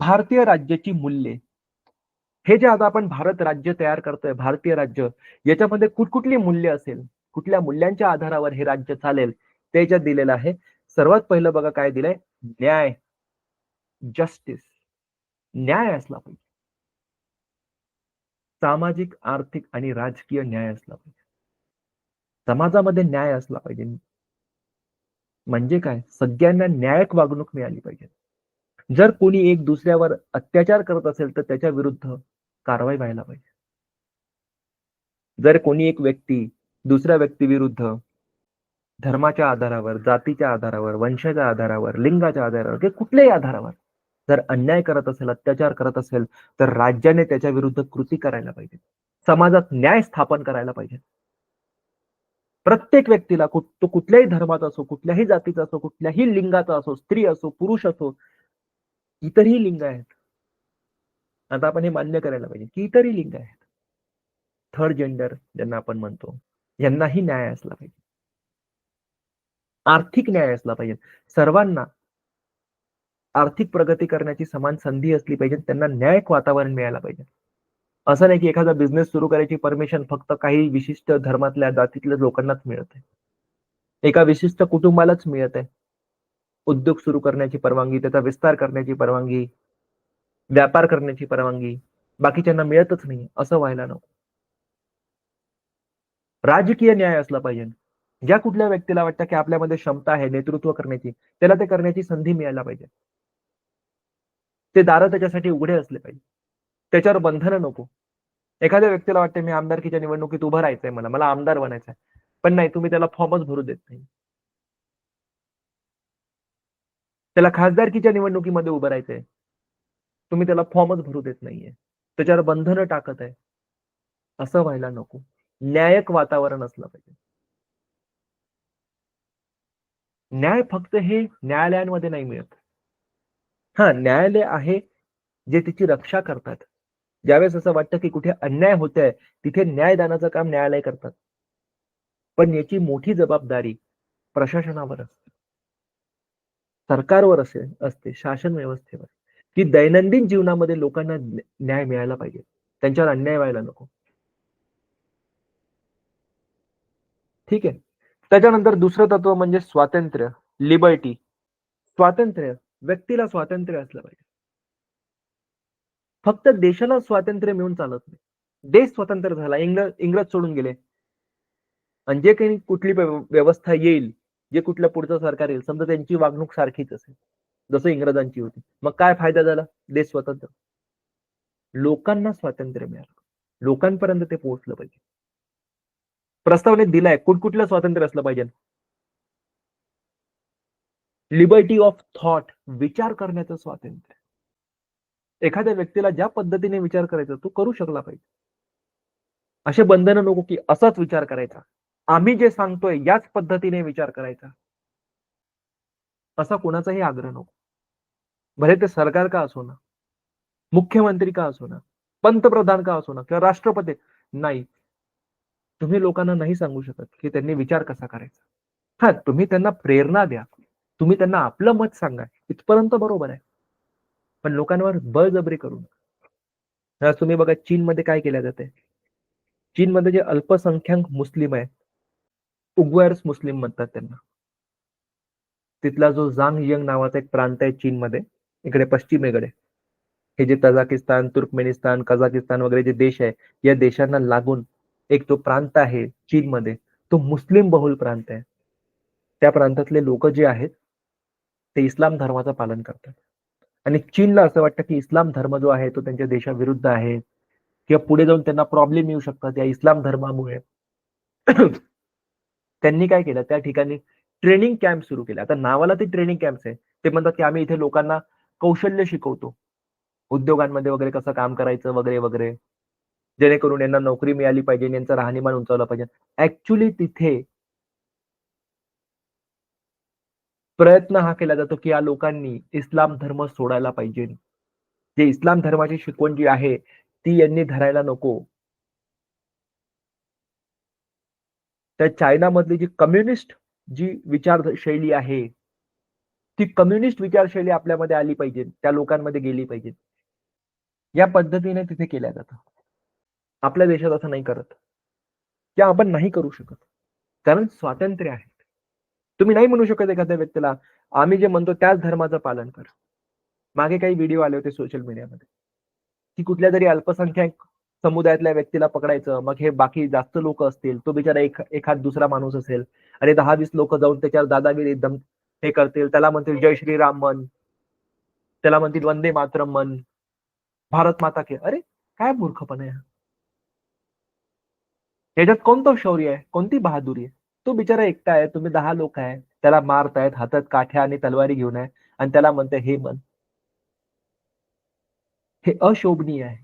भारतीय राज्याची मूल्ये. हे जे आता आपण भारत राज्य तयार करतोय भारतीय राज्य याच्यामध्ये कुठकुठली मूल्य असेल कुठल्या मूल्यांच्या आधारावर हे राज्य चालेल ते याच्यात दिलेलं आहे. सर्वात पहिलं बघा काय दिलंय? न्याय. जस्टिस. न्याय असला पाहिजे. सामाजिक आर्थिक आणि राजकीय न्याय असला पाहिजे. समाजामध्ये न्याय असला पाहिजे. म्हणजे काय? सगळ्यांना न्यायक वागणूक मिळाली पाहिजे. जर कोणी एक दुसऱ्यावर अत्याचार करत असेल तर त्याच्या विरुद्ध कारवाई व्हायला पाहिजे. जर कोणी एक व्यक्ती दुसऱ्या व्यक्तीविरुद्ध धर्माच्या आधारावर जातीच्या आधारावर वंशाच्या आधारावर लिंगाच्या आधारावर किंवा कुठल्याही आधारावर जर अन्याय करत असेल अत्याचार करत असेल तर राज्याने त्याच्या विरुद्ध कृती करायला पाहिजे. समाजात न्याय स्थापन करायला पाहिजे. प्रत्येक व्यक्तीला तो कुठल्याही धर्माचा असो कुठल्याही जातीचा असो कुठल्याही लिंगाचा असो स्त्री असो पुरुष असो इतरही लिंग आहेत. आता आपण हे मान्य करायला पाहिजे. की इतरही लिंग आहेत. थर्ड जेंडर ज्यांना आपण म्हणतो यांनाही न्याय असला पाहिजे. आर्थिक न्याय असला पाहिजे. सर्वांना आर्थिक प्रगती करण्याची समान संधी असली पाहिजे. त्यांना न्यायक वातावरण मिळायला पाहिजे. असं नाही की एखादा बिझनेस सुरू करायची परमिशन फक्त काही विशिष्ट धर्मातल्या जातीतल्या लोकांनाच मिळत आहे. एका विशिष्ट कुटुंबालाच मिळत आहे. उद्योग सुरू करण्याची परवानगी त्याचा विस्तार करण्याची परवानगी व्यापार करण्याची परवानगी बाकीच्यांना मिळतच नाही असं व्हायला नको. राजकीय न्याय असला पाहिजे. ज्या कुठल्या व्यक्तीला वाटतं की आपल्यामध्ये क्षमता आहे नेतृत्व करण्याची त्याला ते करण्याची संधी मिळायला पाहिजे. ते दार त्याच्यासाठी उघडे असले पाहिजे. त्याच्यावर बंधनं नको. एखाद्या व्यक्तीला वाटतं मी आमदारकीच्या निवडणुकीत उभं राहायचंय मला मला आमदार बनायचंय. पण नाही तुम्ही त्याला फॉर्मच भरू देत नाही. त्याला खासदारकीच्या निवडणुकीमध्ये उभं राहायचंय. तुम्ही त्याला फॉर्मच भरू देत नाहीये. त्याच्यावर बंधनं टाकत आहे. असं व्हायला नको. न्यायक वातावरण असलं पाहिजे. न्याय फक्त हे न्यायालयांमध्ये नाही मिळत. हा न्यायालय आहे जे तिची रक्षा करतात. ज्यावेळेस असं वाटतं की कुठे अन्याय होत आहे तिथे न्यायदानाचं काम न्यायालय करतात. पण याची मोठी जबाबदारी प्रशासनावर असते. सरकारवर असे असते शासन व्यवस्थेवर की दैनंदिन जीवनामध्ये लोकांना न्याय मिळायला पाहिजे. त्यांच्यावर अन्याय व्हायला नको. ठीक आहे. त्याच्यानंतर दुसरं तत्व म्हणजे स्वातंत्र्य लिबर्टी स्वातंत्र्य व्यक्तीला स्वातंत्र्य असलं पाहिजे. फक्त देशाला स्वातंत्र्य मिळून चालत नाही. देश स्वतंत्र झाला इंग्रज इंग्रज सोडून गेले. आणि जे काही कुठली व्यवस्था येईल जे कुठलं पुढचं सरकार येईल समजा त्यांची वागणूक सारखीच असेल जसं इंग्रजांची होती. मग काय फायदा झाला? देश स्वतंत्र. लोकांना स्वातंत्र्य मिळालं. लोकांपर्यंत ते पोहोचलं पाहिजे. प्रस्तावनेत दिलाय कुठकुठलं स्वातंत्र्य असलं पाहिजे. लिबर्टी ऑफ थॉट विचार करण्याचं स्वातंत्र्य. एखाद्या व्यक्तीला ज्या पद्धतीने विचार करायचा तो करू शकला पाहिजे. असे बंधन नको की असाच विचार करायचा. आम्ही जे सांगतोय याच पद्धतीने विचार करायचा. असा कोणाचाही आग्रह नको. भले ते सरकार का असो ना मुख्यमंत्री का असो ना पंतप्रधान का असो ना किंवा राष्ट्रपती नाही. तुम्ही लोकांना नाही सांगू शकत की त्यांनी विचार कसा करायचा. हा तुम्ही त्यांना प्रेरणा द्या. तुम्ही त्यांना आपलं मत सांगा. इथपर्यंत बरोबर आहे. पण लोकांवर बळजबरी करू नका. तुम्ही बघा चीनमध्ये काय केल्या जाते चीनमध्ये जे अल्पसंख्याक मुस्लिम आहे उग्वायर्स मुस्लिम म्हणतात त्यांना. तिथला जो जांग यंग नावाचा एक प्रांत आहे चीनमध्ये इकडे पश्चिमेकडे. हे जे तजाकिस्तान तुर्कमेनिस्तान कझाकिस्तान वगैरे जे देश आहे या देशांना लागून एक तो प्रांत आहे चीनमध्ये. तो मुस्लिम बहुल प्रांत आहे. त्या प्रांतातले लोक जे आहेत ते इस्लाम धर्माचं पालन करतात. आणि चीनला असं वाटतं की इस्लाम धर्म जो आहे तो त्यांच्या देशाविरुद्ध आहे. किंवा पुढे जाऊन त्यांना प्रॉब्लेम येऊ शकतात या इस्लाम धर्मामुळे. त्यांनी काय केलं? त्या ठिकाणी ट्रेनिंग कॅम्प सुरू केले. आता नावाला ते ट्रेनिंग कॅम्प आहे. ते म्हणतात की आम्ही इथे लोकांना कौशल्य शिकवतो. उद्योगांमध्ये वगैरे कसं काम करायचं वगैरे वगैरे. जेणेकरून यांना नोकरी मिळाली पाहिजे यांचं राहणीमान उंचावलं पाहिजे. ऍक्च्युली तिथे प्रयत्न हा केला जातो की या लोकांनी इस्लाम धर्म सोडायला पाहिजे. जे इस्लाम धर्माची शिकवण जी आहे ती यांनी धरायला नको. त्या चायना मधली जी कम्युनिस्ट जी विचारशैली आहे ती कम्युनिस्ट विचारशैली आपल्यामध्ये आली पाहिजे त्या लोकांमध्ये गेली पाहिजे. या पद्धतीने तिथे केल्या जातं आपल्या देशात असं नाही करत. किंवा आपण नाही करू शकत. कारण स्वातंत्र्य आहे. तुम्ही नाही म्हणू शकत एखाद्या व्यक्तीला आम्ही जे म्हणतो त्याच धर्माचं पालन कर. मागे काही व्हिडिओ आले होते सोशल मीडियामध्ये की कुठल्या तरी अल्पसंख्याक समुदायातल्या व्यक्तीला पकडायचं मग हे बाकी जास्त लोक असतील तो बिचारा एक एखाद दुसरा माणूस असेल आणि दहा वीस लोक जाऊन त्याच्यावर दादागिरी दम हे करतील त्याला म्हणतील जय श्रीराम मन त्याला म्हणतील वंदे मातरम मन भारत माता के अरे काय मूर्खपणा आहे याच्यात कोणतं शौर्य आहे? कोणती बहादुरी आहे? तो बिचारा एकटा आहे तुम्ही दहा लोक आहे त्याला मारतायत हातात काठ्या आणि तलवारी घेऊन आहे आणि त्याला म्हणते हे मन हे अशोभनीय आहे.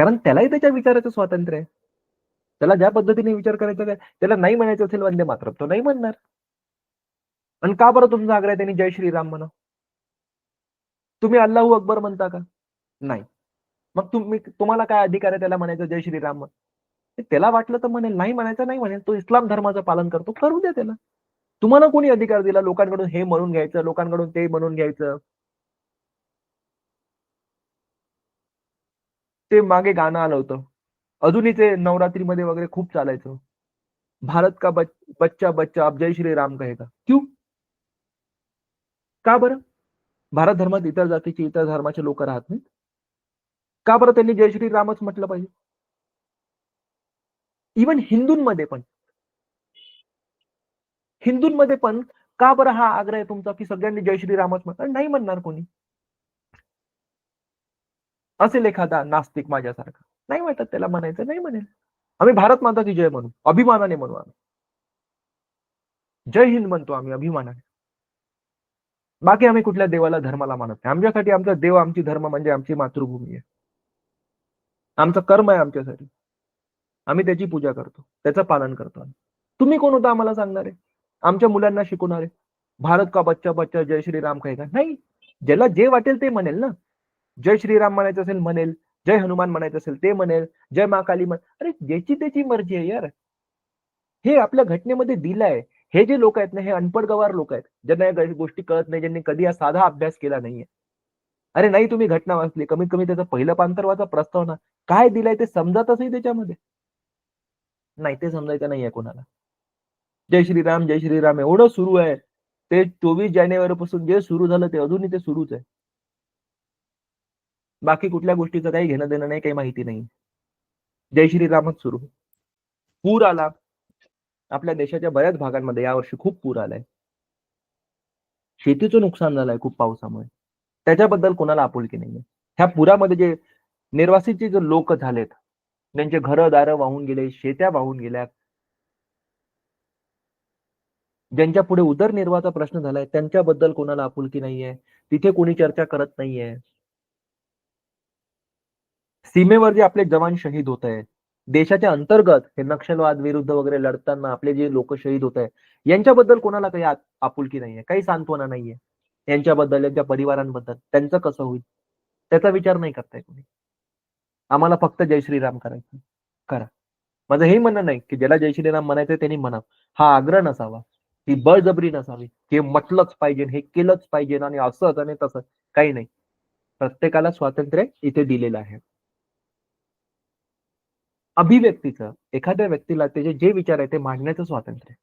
कारण त्यालाही त्याच्या विचाराचं स्वातंत्र्य आहे. त्याला ज्या पद्धतीने विचार करायचा त्याला नाही म्हणायचं असेल वंदे मात्र तो नाही म्हणणार. आणि का बरं तुमचा आग्रह त्यांनी जय श्रीराम म्हणा तुम्ही अल्लाहू अकबर म्हणता का? नाही. मग तुम्ही तुम्हाला काय अधिकार आहे त्याला म्हणायचं जय श्रीराम म्हण त्याला वाटलं तर म्हणेल नाही म्हणायचं नाही म्हणेल. तो इस्लाम धर्माचं पालन करतो करू द्या त्याला. तुम्हाला कोणी अधिकार दिला? लोकांकडून हे म्हणून घ्यायचं लोकांकडून ते म्हणून घ्यायचं. ते मागे गाणं आलं होतं. अजूनही ते नवरात्रीमध्ये वगैरे खूप चालायचं. भारत का बच, बच्चा बच्चा अब जय श्री राम कहेगा. क्यू? का बरं? भारत धर्मात इतर जातीचे इतर धर्माचे लोक राहत नाहीत? का बरं त्यांनी जय श्री रामच म्हटलं पाहिजे? इवन हिंदूंमध्ये पण. हिंदूंमध्ये पण का बरं हा आग्रह आहे तुमचा की सगळ्यांनी जय श्री रामच म्हणतात नाही म्हणणार कोणी. असेल एखादा नास्तिक माझ्यासारखा. नाही वाटत त्याला म्हणायचं नाही म्हणेल. आम्ही भारत माता की जय म्हणू? अभिमानाने म्हणू आम्ही. जय हिंद म्हणतो आम्ही अभिमानाने. बाकी आम्ही कुठल्या देवाला धर्माला मानत नाही. आमच्यासाठी आमचा देव आमची धर्म म्हणजे आमची मातृभूमी आहे. आमचं कर्म आहे आमच्यासाठी. आम्ही त्याची पूजा करतो. त्याचं पालन करतो तुम्ही कोण होता आम्हाला सांगणारे? आमच्या मुलांना शिकवणारे? भारत का बच्चा बच्चा जय श्रीराम काय? का नाही. ज्याला जे वाटेल ते म्हणेल ना. जय श्रीराम म्हणायचं असेल म्हणेल. जय हनुमान म्हणायचं असेल ते म्हणेल. जय महाकाली म्हण अरे ज्याची त्याची मर्जी आहे यार. हे आपल्या घटनेमध्ये दिलंय. हे जे लोक आहेत ना हे अनपड गवार लोक आहेत. ज्यांना या गोष्टी कळत नाही ज्यांनी कधी हा साधा अभ्यास केला नाहीये. अरे नाही तुम्ही घटना वाचली. कमीत कमी त्याचा पहिलं पांतरवाचा प्रस्ताव ना. काय दिलाय ते समजतच त्याच्यामध्ये. नाही ते समजायचं नाहीये कोणाला. जय श्रीराम जय श्रीराम एवढं सुरू आहे. ते चोवीस जानेवारी पासून जे सुरू झालं ते अजूनही ते सुरूच आहे. बाकी कुठल्या गोष्टीचं काही घेणं देणं नाही काही माहिती नाही. जय श्रीरामच सुरू. पूर आला. आपल्या देशाच्या बऱ्याच भागांमध्ये यावर्षी खूप पूर आलाय. शेतीचं नुकसान झालंय खूप पावसामुळे. त्याच्याबद्दल कोणाला आपुलकी नाहीये. ह्या पुरामध्ये जे निर्वासितचे जे लोक झालेत त्यांचे घरं दारं वाहून गेले शेत्या वाहून गेल्या ज्यांच्या पुढे उदरनिर्वाहाचा प्रश्न झालाय त्यांच्याबद्दल कोणाला आपुलकी नाहीये. तिथे कोणी चर्चा करत नाहीये. सीमेवर जे आपले जवान शहीद होत आहेत देशाच्या अंतर्गत हे नक्षलवाद विरुद्ध वगैरे लढताना आपले जे लोक शहीद होत आहेत यांच्याबद्दल कोणाला काही आपुलकी नाहीये काही सांत्वना नाहीये यांच्याबद्दल यांच्या परिवारांबद्दल त्यांचं कसं होईल? त्याचा विचार नाही करताय कोणी. आम्हाला फक्त जय श्रीराम करायचं करा. माझं हे म्हणणं नाही की ज्याला जय श्रीराम म्हणायचं त्यांनी म्हणा हा आग्रह नसावा. ही बळजबरी नसावी. हे म्हटलंच पाहिजे हे केलंच पाहिजे आणि असंच आणि तसं काही नाही. प्रत्येकाला स्वातंत्र्य इथे दिलेलं आहे. अभिव्यक्तीचं एखाद्या व्यक्तीला त्याचे जे विचार आहे ते मांडण्याचं स्वातंत्र्य.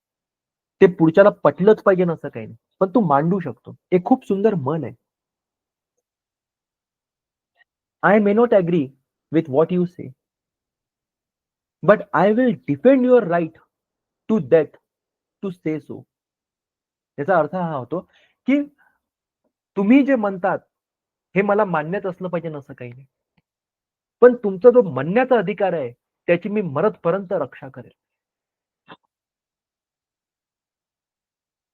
ते पुढच्याला पटलंच पाहिजे असं काही नाही. पण तू मांडू शकतो. एक खूप सुंदर मन आहे. I may not agree with what you say but I will defend your right to that to say so याचा अर्थ हा होतो की तुम्ही जे म्हणतात हे मला मान्यच असलं पाहिजे असं काही नाही. पण तुमचा जो म्हणण्याचा अधिकार आहे त्याची मी मरतपर्यंत रक्षा करेल.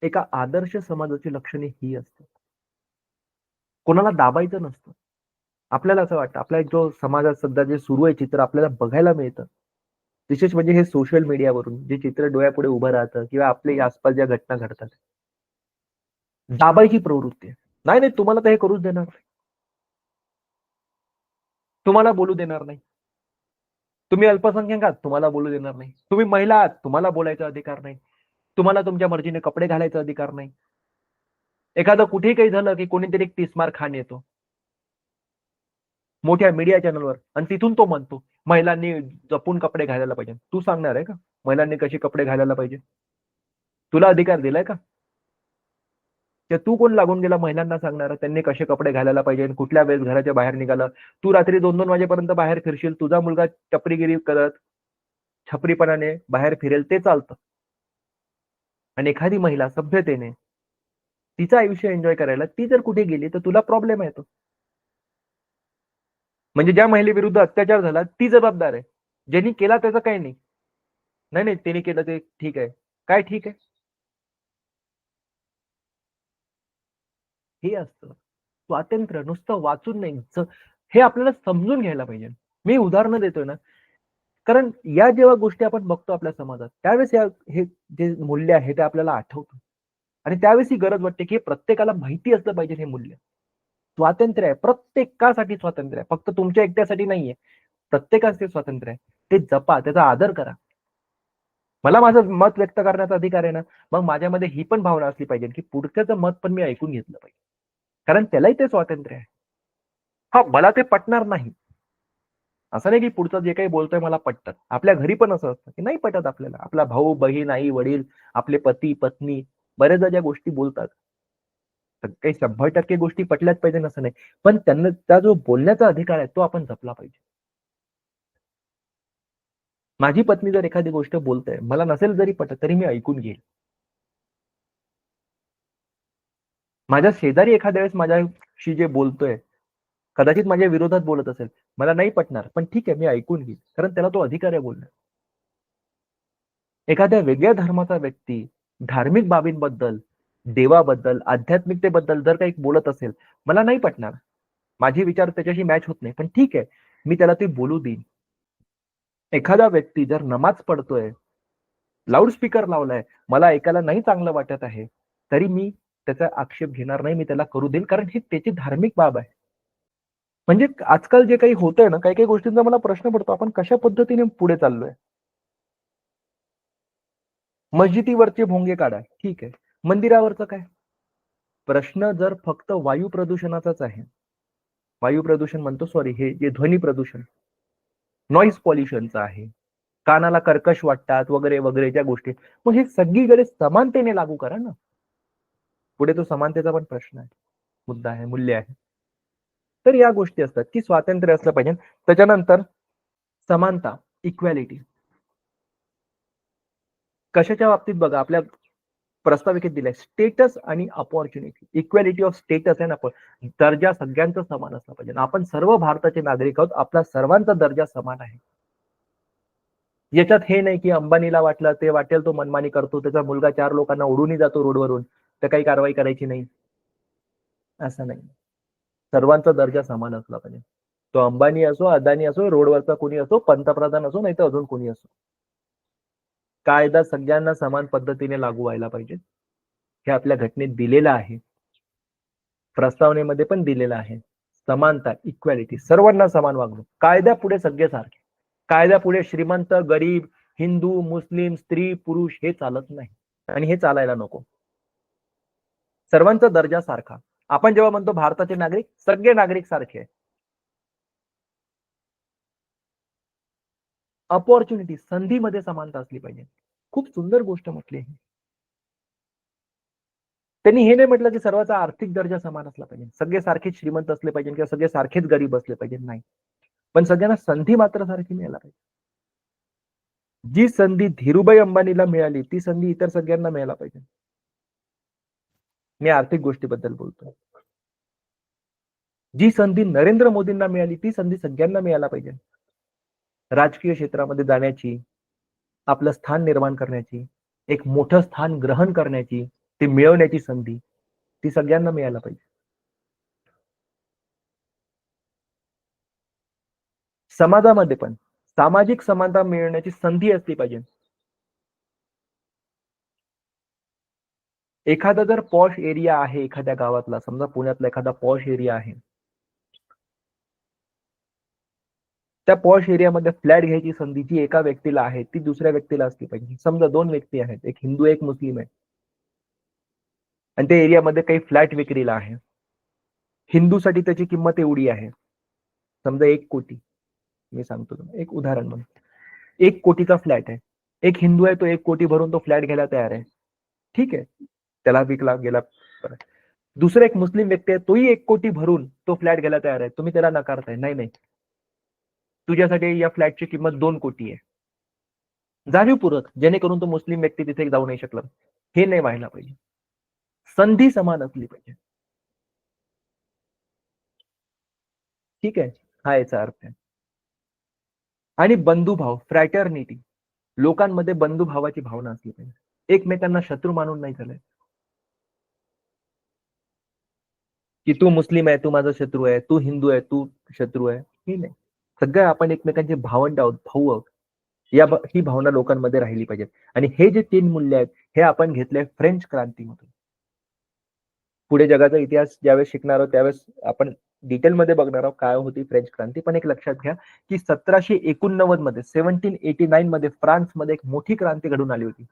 एका आदर्श समाजाची लक्षणे ही असतात. कोणाला दाबायचं नसतं. आपल्याला असं वाटतं आपल्या जो समाजात सध्या जे सुरू आहे चित्र आपल्याला बघायला मिळतं. विशेष म्हणजे हे सोशल मीडियावरून जे चित्र डोळ्यापुढे उभं राहतं किंवा आपले आसपास ज्या घटना घडतात. दाबायची प्रवृत्ती आहे. नाही नाही तुम्हाला तर हे करूच देणार नाही. तुम्हाला बोलू देणार नाही. तुम्ही अल्पसंख्याक आहात तुम्हाला बोलू देणार नाही. तुम्ही महिला आहात तुम्हाला बोलायचा अधिकार नाही. तुम्हाला तुमच्या मर्जीने कपडे घालायचा अधिकार नाही. एखादं कुठेही काही झालं की कोणीतरी एक मार्क खान येतो. मोठ्या मीडिया चॅनलवर आणि तिथून तो म्हणतो महिलांनी जपून कपडे घालायला पाहिजे तू सांगणार आहे का? महिलांनी कशी कपडे घालायला पाहिजे तुला अधिकार दिलाय का? तर तू कोण लागून गेला महिलांना सांगणार? त्यांनी कसे कपडे घालायला पाहिजे कुठल्या वेळेस घराच्या बाहेर निघालं? तू रात्री दोन दोन वाजेपर्यंत बाहेर फिरशील तुझा मुलगा टपरीगिरी करत छपरीपणाने बाहेर फिरेल ते चालतं. आणि एखादी महिला सभ्यतेने तिचं आयुष्य एन्जॉय करायला ती जर कुठे गेली तर तुला प्रॉब्लेम येतो म्हणजे ज्या महिलेविरुद्ध अत्याचार झाला ती जबाबदार आहे. ज्यांनी केला त्याचं काही नाही. नाही नाही त्यांनी केलं ते ठीक आहे. काय ठीक आहे? हे असतं. स्वातंत्र्य नुसतं वाचून नाही हे आपल्याला समजून घ्यायला पाहिजे. मी उदाहरणं देतोय ना. कारण या जेव्हा गोष्टी आपण बघतो आपल्या समाजात त्यावेळेस या हे जे मूल्य आहे ते आपल्याला आठवतं. आणि त्यावेळेस ही गरज वाटते की प्रत्येकाला माहिती असलं पाहिजे हे मूल्य. स्वातंत्र्य आहे. प्रत्येकासाठी स्वातंत्र्य आहे. फक्त तुमच्या एकट्यासाठी नाहीये प्रत्येकाचे स्वातंत्र्य आहे. ते जपा त्याचा आदर करा. मला माझं मत व्यक्त करण्याचा अधिकार आहे ना. मग माझ्यामध्ये ही पण भावना असली पाहिजे की पुढच्याचं मत पण मी ऐकून घेतलं पाहिजे. कारण त्यालाही ते स्वातंत्र्य आहे. हा मला ते पटणार नाही. असं नाही की पुढचं जे काही बोलतोय मला पटतं. आपल्या घरी पण असं असतं की नाही पटत आपल्याला. आपला भाऊ बहीण आई वडील आपले पती पत्नी बऱ्याचदा ज्या गोष्टी बोलतात काही शंभर टक्के गोष्टी पटल्याच पाहिजे असं नाही. पण त्यांना त्या जो बोलण्याचा अधिकार आहे तो आपण जपला पाहिजे. माझी पत्नी जर एखादी गोष्ट बोलते मला नसेल जरी पटत तरी मी ऐकून घेईल. माझ्या शेजारी एखाद्या वेळेस माझ्याशी जे बोलतोय कदाचित माझ्या विरोधात बोलत असेल मला नाही पटणार पण ठीक आहे मी ऐकून घेईल कारण त्याला तो अधिकार आहे बोलण्यात. एखाद्या वेगळ्या धर्माचा व्यक्ती धार्मिक बाबींबद्दल देवाबद्दल आध्यात्मिकतेबद्दल जर काही बोलत असेल मला नाही पटणार. माझे विचार त्याच्याशी मॅच होत नाही पण ठीक आहे मी त्याला ते बोलू देईन. एखादा व्यक्ती जर नमाज पडतोय लाऊडस्पीकर लावलाय मला ऐकायला नाही चांगलं वाटत आहे तरी मी त्याचा आक्षेप घेणार नाही मी त्याला करू देईल कारण ही त्याची धार्मिक बाब आहे. म्हणजे आजकाल जे काही होतंय ना काही काही गोष्टींचा मला प्रश्न पडतो आपण कशा पद्धतीने पुढे चाललोय? मस्जिदीवरचे भोंगे काढा. ठीक आहे. मंदिरावरचं काय? प्रश्न जर फक्त वायू प्रदूषणाचाच आहे. वायू प्रदूषण म्हणतो सॉरी हे जे ध्वनी प्रदूषण नॉईज पॉल्युशनचं आहे. कानाला कर्कश वाटतात वगैरे वगैरे ज्या गोष्टी मग हे सगळीकडे समानतेने लागू करा ना. पुढे तो समानतेचा पण प्रश्न आहे. मुद्दा आहे मूल्य आहे. तर या गोष्टी असतात की स्वातंत्र्य असलं पाहिजे. त्याच्यानंतर समानता इक्वॅलिटी कशाच्या बाबतीत बघा आपल्या प्रस्ताविकेत दिलाय स्टेटस आणि अपॉर्च्युनिटी इक्वॅलिटी ऑफ स्टेटस आहे ना आपण. दर्जा सगळ्यांचा समान असला पाहिजे. आपण सर्व भारताचे नागरिक आहोत आपला सर्वांचा दर्जा समान आहे. याच्यात हे नाही की अंबानीला वाटलं ते वाटेल तो मनमानी करतो त्याचा मुलगा चार लोकांना उडूनही जातो रोडवरून. तर काही कारवाई करायची नाही. असं नाही. सर्वांचा दर्जा समान असला पाहिजे. तो अंबानी असो अदानी असो रोडवरचा कोणी असो पंतप्रधान असो नाही तर अजून कोणी असो. कायदा सगळ्यांना समान पद्धतीने लागू व्हायला पाहिजे. हे आपल्या घटनेत दिलेलं आहे. प्रस्तावनेमध्ये पण दिलेलं आहे. समानता इक्वॅलिटी सर्वांना समान वागणूक. कायद्या पुढे सगळे सारखे. कायद्या पुढे श्रीमंत गरीब हिंदू मुस्लिम स्त्री पुरुष हे चालत नाही. आणि हे चालायला नको. सर्वांचा दर्जा सारखा. आपण जेव्हा म्हणतो भारताचे नागरिक सगळे नागरिक सारखे. आहे अपॉर्च्युनिटी संधीमध्ये समानता असली पाहिजे. खूप सुंदर गोष्ट म्हटली आहे. त्यांनी हे नाही म्हटलं की सर्वांचा आर्थिक दर्जा समान असला पाहिजे. सगळे सारखेच श्रीमंत असले पाहिजे किंवा सगळे सारखेच गरीब असले पाहिजे? नाही. पण सगळ्यांना संधी मात्र सारखी मिळायला पाहिजे. जी संधी धीरुभाई अंबानीला मिळाली ती संधी इतर सगळ्यांना मिळायला पाहिजे. मी आर्थिक गोष्टीबद्दल बोलतोय. जी संधी नरेंद्र मोदींना मिळाली ती संधी सगळ्यांना मिळायला पाहिजे. राजकीय क्षेत्रामध्ये जाण्याची आपलं स्थान निर्माण करण्याची एक मोठं स्थान ग्रहण करण्याची ती मिळवण्याची संधी ती सगळ्यांना मिळायला पाहिजे. समाजामध्ये पण सामाजिक समानता मिळवण्याची संधी असली पाहिजे. एखादा जर पॉश एरिया आहे एखाद्या गावातला समजा पुण्यातला एखादा पॉश एरिया आहे. त्या पॉश एरियामध्ये फ्लॅट घ्यायची संधी जी एका व्यक्तीला आहे ती दुसऱ्या व्यक्तीला असली पाहिजे. समजा दोन व्यक्ती आहेत एक हिंदू एक मुस्लिम आहे. आणि त्या एरियामध्ये काही फ्लॅट विक्रीला आहे. हिंदूसाठी त्याची किंमत एवढी आहे. समजा एक कोटी. मी सांगतो तुम्हाला एक उदाहरण म्हणून. एक कोटीचा फ्लॅट आहे. एक हिंदू आहे तो एक कोटी भरून तो फ्लॅट घ्यायला तयार आहे. ठीक आहे. त्याला विकला गेला. दुसरा एक मुस्लिम व्यक्ती आहे तोही एक कोटी भरून तो फ्लॅट घ्यायला तयार आहे. तुम्ही त्याला नकारताय. नाही नाही. तुझ्यासाठी या फ्लॅटची किंमत दोन कोटी आहे. जाणीवपूर्वक जेणेकरून तो मुस्लिम व्यक्ती तिथे जाऊ नाही शकला. हे नाही व्हायला पाहिजे. संधी समान असली पाहिजे. ठीक आहे? हा याचा अर्थ आहे. आणि बंधुभाव फ्रॅटर्निटी लोकांमध्ये बंधुभावाची भावना असली पाहिजे. एकमेकांना शत्रू मानून नाही झालंय. की तू मुस्लिम आहे तू माझा शत्रू आहे तू हिंदू आहे तू शत्रू आहे. ही नाही सगळं आपण एकमेकांचे भावंड आहोत भाऊ आहोत या ही भावना लोकांमध्ये राहिली पाहिजे आणि हे जे तीन मूल्य आहेत हे आपण घेतले फ्रेंच क्रांतीमधून. पुढे जगाचा इतिहास ज्यावेळेस शिकणार आहोत त्यावेळेस आपण डिटेलमध्ये बघणार आहोत काय होती फ्रेंच क्रांती. पण एक लक्षात घ्या की सतराशे एकोणनव्वदमध्ये सेव्हन्टीन एटी नाईन मध्ये फ्रान्समध्ये एक मोठी क्रांती घडून आली होती.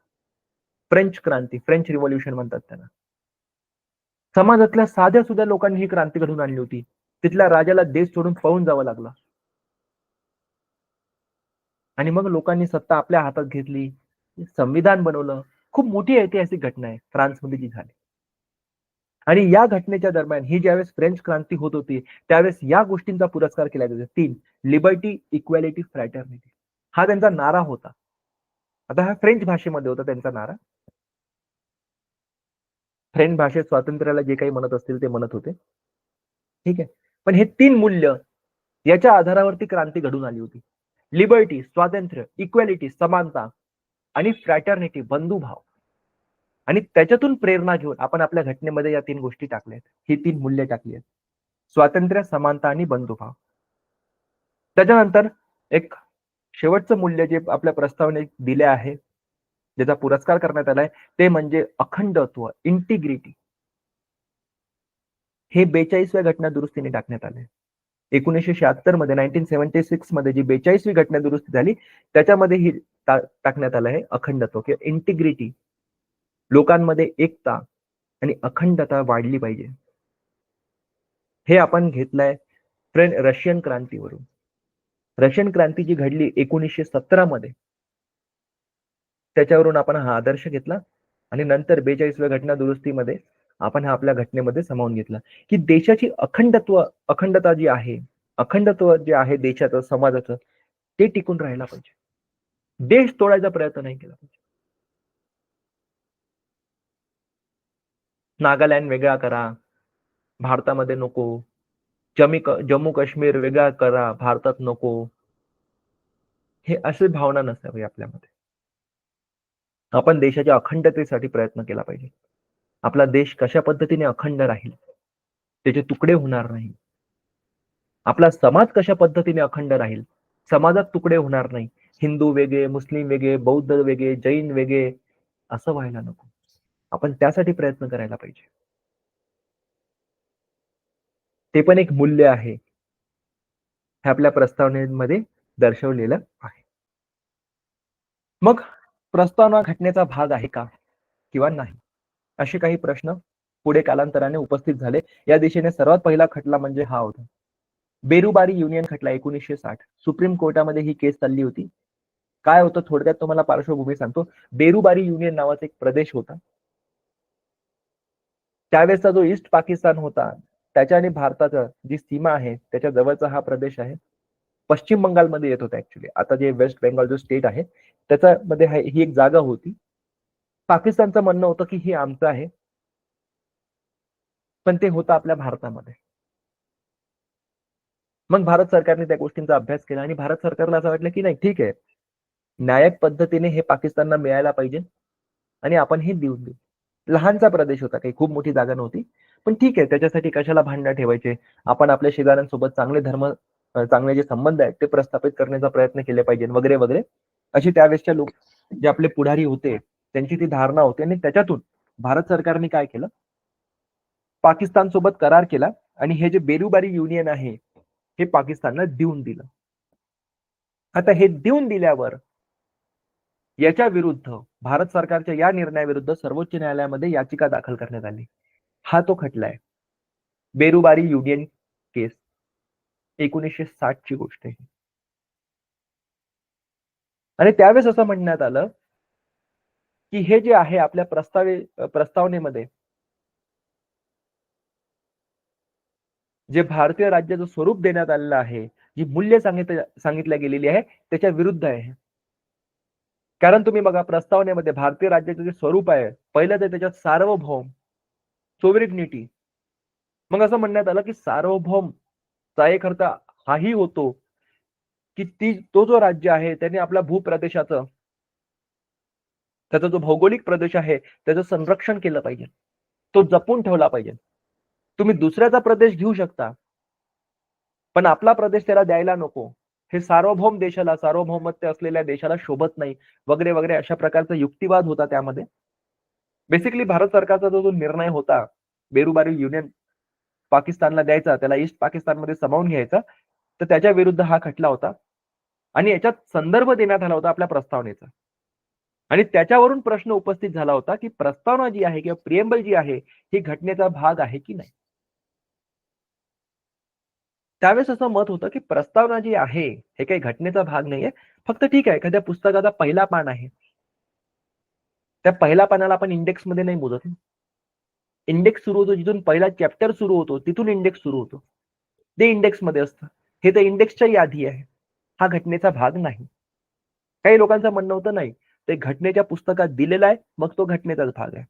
फ्रेंच क्रांती फ्रेंच रिव्हॉल्युशन म्हणतात त्यांना समाजातल्या साध्या सुद्धा लोकांनी ही क्रांती घडून आणली होती. तिथल्या राजाला देश सोडून पळून जावं लागलं. आणि मग लोकांनी सत्ता आपल्या हातात घेतली संविधान बनवलं. खूप मोठी ऐतिहासिक घटना आहे फ्रान्समध्ये जी झाली. आणि या घटनेच्या दरम्यान ही ज्यावेळेस फ्रेंच क्रांती होत होती त्यावेळेस या गोष्टींचा पुरस्कार केला जातो तीन लिबर्टी इक्वॅलिटी फ्रॅटर्निटी. हा त्यांचा नारा होता. आता हा फ्रेंच भाषेमध्ये होता त्यांचा नारा. फ्रेंड भाषेत स्वातंत्र्याला जे काही म्हणत असतील ते म्हणत होते. ठीक आहे? पण हे तीन मूल्य याच्या आधारावरती क्रांती घडून आली होती. लिबर्टी स्वातंत्र्य इक्वॅलिटी समानता आणि फ्रॅटर्निटी बंधुभाव. आणि त्याच्यातून प्रेरणा घेऊन आपण आपल्या घटनेमध्ये या तीन गोष्टी टाकल्या आहेत. ही तीन मूल्य टाकली आहेत. स्वातंत्र्य समानता आणि बंधुभाव. त्याच्यानंतर एक शेवटचं मूल्य जे आपल्या प्रस्तावने दिले आहे ज्याचा पुरस्कार करण्यात आलाय ते म्हणजे अखंडत्व इंटिग्रिटी हे बेचाळीसव्या घटना दुरुस्तीने टाकण्यात आले एकोणीसशे शहात्तरमध्ये नाईन्टीन सेव्हन्टी सिक्समध्ये जी बेचाळीसवी घटना दुरुस्ती झाली त्याच्यामध्ये ही टाकण्यात आलं आहे अखंडत्व किंवा इंटिग्रिटी लोकांमध्ये एकता आणि अखंडता वाढली पाहिजे. हे आपण घेतलंय फ्रेंड रशियन क्रांतीवरून. रशियन क्रांती जी घडली एकोणीसशे सतरा मध्ये त्याच्यावरून आपण हा आदर्श घेतला आणि नंतर बेचाळीसव्या घटना दुरुस्तीमध्ये आपण हा आपल्या घटनेमध्ये सामावून घेतला. की देशाची अखंडत्व अखंडता जी आहे अखंडत्व जे आहे देशाचं समाजाचं ते टिकून राहायला पाहिजे. देश तोडायचा प्रयत्न नाही केला पाहिजे. नागालँड वेगळा करा भारतामध्ये नको. जमी जम्मू काश्मीर वेगळा करा भारतात नको. हे असे भावना नसावी आपल्यामध्ये. आपण देशाच्या अखंडतेसाठी प्रयत्न केला पाहिजे. आपला देश कशा पद्धतीने अखंड राहील? त्याचे तुकडे होणार नाही. आपला समाज कशा पद्धतीने अखंड राहील? समाजात तुकडे होणार नाही. हिंदू वेगळे मुस्लिम वेगळे बौद्ध वेगळे जैन वेगळे असं व्हायला नको. आपण त्यासाठी प्रयत्न करायला पाहिजे. ते पण एक मूल्य आहे. हे आपल्या प्रस्तावनेमध्ये दर्शवलेलं आहे. मग प्रस्तावना घटनेचा भाग आहे का किंवा नाही? असे काही प्रश्न पुढे कालांतराने उपस्थित झाले. या दिशेने सर्वात पहिला खटला म्हणजे हा होता. बेरुबारी युनियन खटला एकोणीसशे साठ. सुप्रीम कोर्टामध्ये ही केस चालली होती. काय होतं? थोडक्यात तुम्हाला पार्श्वभूमी सांगतो. बेरुबारी युनियन नावाचा एक प्रदेश होता. त्यावेळेसचा जो ईस्ट पाकिस्तान होता त्याच्या आणि भारताचा जी सीमा आहे त्याच्या जवळचा हा प्रदेश आहे. पश्चिम बंगालमध्ये येत होता ऍक्च्युली आता जे वेस्ट बेंगॉल जो स्टेट आहे त्याच्यामध्ये ही एक जागा होती. पाकिस्तानचं म्हणणं होतं की हे आमचं आहे. पण ते होतं आपल्या भारतामध्ये. मग भारत सरकारने त्या गोष्टींचा अभ्यास केला आणि भारत सरकारला असं वाटलं की नाही ठीक आहे. न्यायक पद्धतीने हे पाकिस्तानला मिळायला पाहिजे. आणि आपण हे देऊन देऊ. लहानचा प्रदेश होता काही खूप मोठी जागा नव्हती. पण ठीक आहे त्याच्यासाठी कशाला भांडणं ठेवायचे? आपण आपल्या शेजाऱ्यांसोबत चांगले धर्म चांगले जे संबंध आहेत ते प्रस्थापित करण्याचा प्रयत्न केले पाहिजे वगैरे वगैरे. अशी त्यावेळेसच्या लोक जे आपले पुढारी होते त्यांची ती धारणा होती आणि त्याच्यातून भारत सरकारने काय केलं? पाकिस्तान सोबत करार केला आणि हे जे बेरुबारी युनियन आहे हे पाकिस्तानला देऊन दिलं. आता हे देऊन दिल्यावर याच्या विरुद्ध भारत सरकारच्या या निर्णयाविरुद्ध सर्वोच्च न्यायालयामध्ये याचिका दाखल करण्यात आली. हा तो खटला आहे. Berubari union case. एकोणीसशे साठ ची गोष्ट आहे आणि त्यावेळेस असं म्हणण्यात आलं की हे जे आहे आपल्या प्रस्तावे प्रस्तावनेमध्ये जे भारतीय राज्याचं स्वरूप देण्यात आलेलं आहे जी मूल्य सांगितलं सांगितल्या गेलेली आहे त्याच्या विरुद्ध आहे कारण तुम्ही बघा प्रस्तावनेमध्ये भारतीय राज्याचं जे स्वरूप आहे पहिलं तर त्याच्यात सार्वभौम सोव्हरिग्निटी मग असं म्हणण्यात आलं की सार्वभौम चा एक अर्थ हाही होतो की ती तो जो राज्य आहे त्याने आपल्या भूप्रदेशाचं त्याचा जो भौगोलिक प्रदेश आहे त्याचं संरक्षण केलं पाहिजे. तो जपून ठेवला पाहिजे. तुम्ही दुसऱ्याचा प्रदेश घेऊ शकता. पण आपला प्रदेश त्याला द्यायला नको. हे सार्वभौम देशाला सार्वभौमत्य असलेल्या देशाला शोभत नाही. वगैरे वगैरे अशा प्रकारचा युक्तिवाद होता त्यामध्ये. बेसिकली भारत सरकारचा जो जो निर्णय होता बेरुबारी युनियन पाकिस्तानला द्यायचा त्याला ईस्ट पाकिस्तानमध्ये समावून घ्यायचा तर त्याच्या विरुद्ध हा खटला होता. आणि याच्यात संदर्भ देण्यात आला होता आपल्या प्रस्तावनेचा. आणि त्याच्यावरून प्रश्न उपस्थित झाला होता की प्रस्तावना जी आहे किंवा प्रियंबल जी आहे ही घटनेचा भाग आहे की नाही? त्यावेळेस असं मत होतं की प्रस्तावना जी आहे हे काही घटनेचा भाग नाहीये. फक्त ठीक आहे एखाद्या पुस्तकाचा पहिला पान आहे. त्या पहिल्या पानाला आपण इंडेक्समध्ये नाही मोजत इंडेक्स सुरू होतो जिथून पहिला चॅप्टर सुरू होतो तिथून इंडेक्स सुरू होतो. ते इंडेक्समध्ये असतं. हे तर इंडेक्सच्या यादी आहे. हा घटनेचा भाग नाही. काही लोकांचं म्हणणं होतं नाही ते घटनेच्या पुस्तकात दिलेला आहे मग तो घटनेचाच भाग आहे.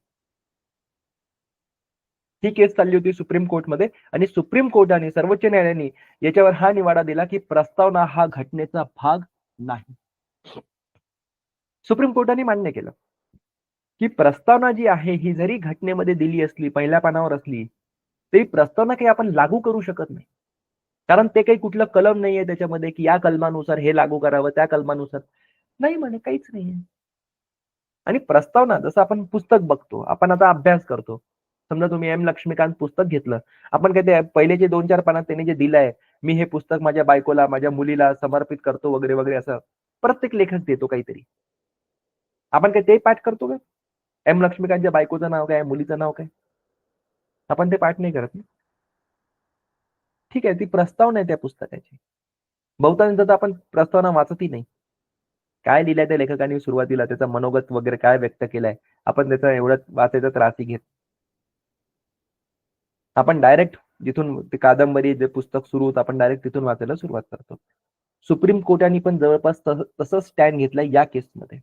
ही केस चालली होती सुप्रीम कोर्टमध्ये आणि सुप्रीम कोर्टाने सर्वोच्च न्यायालयाने याच्यावर हा निवाडा दिला की प्रस्तावना हा घटनेचा भाग नाही. सुप्रीम कोर्टाने मान्य केलं. की प्रस्तावना जी आहे ही जरी घटनेमध्ये दिली असली पहिल्या पानावर असली तरी प्रस्तावना काही आपण लागू करू शकत नाही. कारण ते काही कुठलं कलम नाहीये त्याच्यामध्ये की या कलमानुसार हे लागू करावं त्या कलमानुसार. नाही म्हणे काहीच नाहीये. आणि प्रस्तावना जसं आपण पुस्तक बघतो आपण आता अभ्यास करतो. समजा तुम्ही एम लक्ष्मीकांत पुस्तक घेतलं आपण काय ते पहिले जे दोन चार पानात त्यांनी जे दिलंय मी हे पुस्तक माझ्या बायकोला माझ्या मुलीला समर्पित करतो वगैरे वगैरे असं प्रत्येक लेखक देतो काहीतरी. आपण काय ते पाठ करतो का? एम लक्ष्मीकांतच्या बायकोचं नाव काय? मुलीचं नाव काय? आपण ते पाठ नाही करत ना. ठीक आहे ती प्रस्तावना आहे त्या पुस्तकाची. बहुतांश तर आपण प्रस्तावना वाचतही नाही. काय लिहिलंय त्या लेखकांनी सुरुवातीला? त्याचा मनोगत वगैरे काय व्यक्त केलाय? आपण त्याचा एवढं वाचायचा त्रासही घेत आपण डायरेक्ट जिथून कादंबरी जे पुस्तक सुरू होतं आपण डायरेक्ट तिथून वाचायला सुरुवात करतो. सुप्रीम कोर्टाने पण जवळपास तसंच स्टँड घेतलाय या केसमध्ये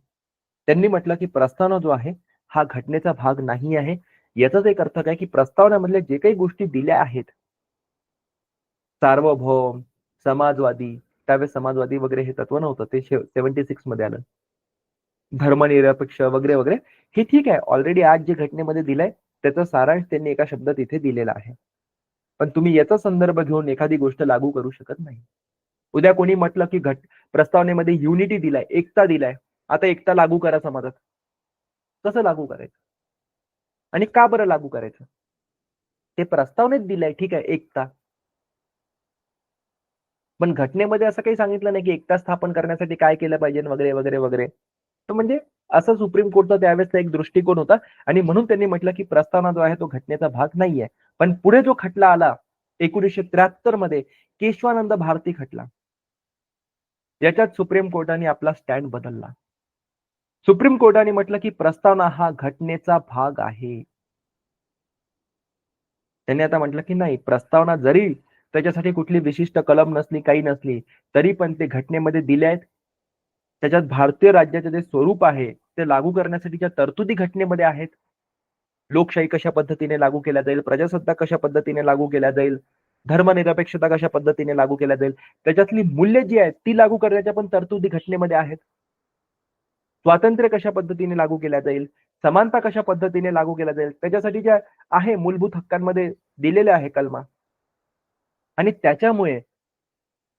त्यांनी म्हटलं की प्रस्तावना जो आहे हा घटनेचा भाग नाही आहे. याचाच एक अर्थ काय की प्रस्तावनामधल्या जे काही गोष्टी दिल्या आहेत सार्वभौम समाजवादी त्यावेळेस समाजवादी वगैरे हे तत्व नव्हतं ते सेव्हन्टी सिक्समध्ये आलं. धर्मनिरपेक्ष वगैरे वगैरे हे ठीक आहे. ऑलरेडी आज जे घटनेमध्ये दिलंय त्याचा सारांश त्यांनी एका शब्दात इथे दिलेला आहे. पण तुम्ही याचा संदर्भ घेऊन एखादी गोष्ट लागू करू शकत नाही. उद्या कोणी म्हटलं की घट प्रस्तावनेमध्ये युनिटी दिलाय एकता दिलाय आता एकता लागू करा समाजात. कसं लागू करायचं? आणि का बरं लागू करायचं? ते प्रस्तावनेत दिलंय ठीक आहे एकता. पण घटनेमध्ये असं काही सांगितलं नाही की एकता स्थापन करण्यासाठी काय केलं पाहिजे वगैरे वगैरे वगैरे. तर म्हणजे असं सुप्रीम कोर्टचा त्यावेळेसचा एक दृष्टिकोन होता आणि म्हणून त्यांनी म्हटलं की प्रस्तावना जो आहे तो घटनेचा भाग नाहीये. पण पुढे जो खटला आला एकोणीसशे त्र्याहत्तरमध्ये केशवानंद भारती खटला. याच्यात सुप्रीम कोर्टाने आपला स्टँड बदलला. सुप्रीम कोर्टाने म्हटलं की प्रस्तावना हा घटनेचा भाग आहे. त्यांनी आता म्हटलं की नाही प्रस्तावना जरी त्याच्यासाठी कुठली विशिष्ट कलम नसली काही नसली तरी पण ते घटनेमध्ये दिले आहेत. त्याच्यात भारतीय राज्याचे जे स्वरूप आहे ते लागू करण्यासाठीच्या तरतुदी घटनेमध्ये आहेत लोकशाही कशा पद्धतीने लागू केल्या जाईल प्रजासत्ताक कशा पद्धतीने लागू केल्या जाईल धर्मनिरपेक्षता कशा पद्धतीने लागू केल्या जाईल त्याच्यातली मूल्य जी आहेत ती लागू करण्याच्या पण तरतुदी घटनेमध्ये आहेत. स्वातंत्र्य कशा पद्धतीने लागू केल्या जाईल? समानता कशा पद्धतीने लागू केल्या जाईल? त्याच्यासाठी ज्या आहे मूलभूत हक्कांमध्ये दिलेल्या आहे कलमा. आणि त्याच्यामुळे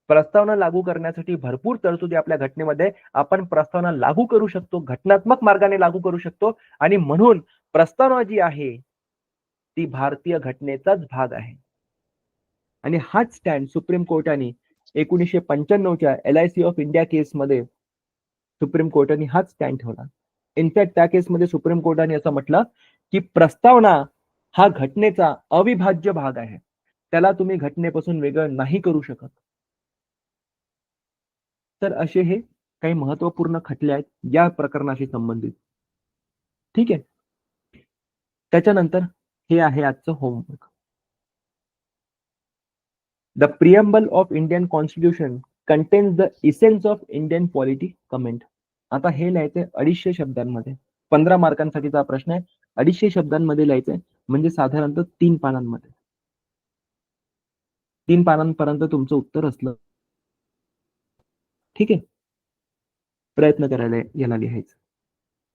प्रस्तावना लागू करण्यासाठी भरपूर तरतुदी आपल्या घटनेमध्ये आपण प्रस्तावना लागू करू शकतो घटनात्मक मार्गाने लागू करू शकतो. आणि म्हणून प्रस्तावना जी आहे ती भारतीय घटनेचाच भाग आहे. आणि हाच स्टँड सुप्रीम कोर्टाने एकोणीसशे पंच्याण्णवच्या L I C of India केसमध्ये सुप्रीम कोर्टाने हाच स्टँड ठेवला. इनफॅक्ट त्या केसमध्ये सुप्रीम कोर्टाने असं म्हटलं की प्रस्तावना हा घटनेचा अविभाज्य भाग आहे. त्याला तुम्ही घटनेपासून वेगळं नाही करू शकत. तर असे हे काही महत्त्वपूर्ण खटले आहेत या प्रकरणाशी संबंधित. ठीक आहे? त्याच्यानंतर हे आहे आजचं homework the preamble of Indian constitution contains the essence of Indian polity comment आता हे लिहायचंय अडीचशे शब्दांमध्ये. पंधरा मार्कांसाठीचा प्रश्न आहे. अडीचशे शब्दांमध्ये लिहायचंय. म्हणजे साधारणतः तीन पानांमध्ये. तीन पानांपर्यंत तुमचं उत्तर असलं. ठीक आहे? प्रयत्न करायला याला लिहायचं.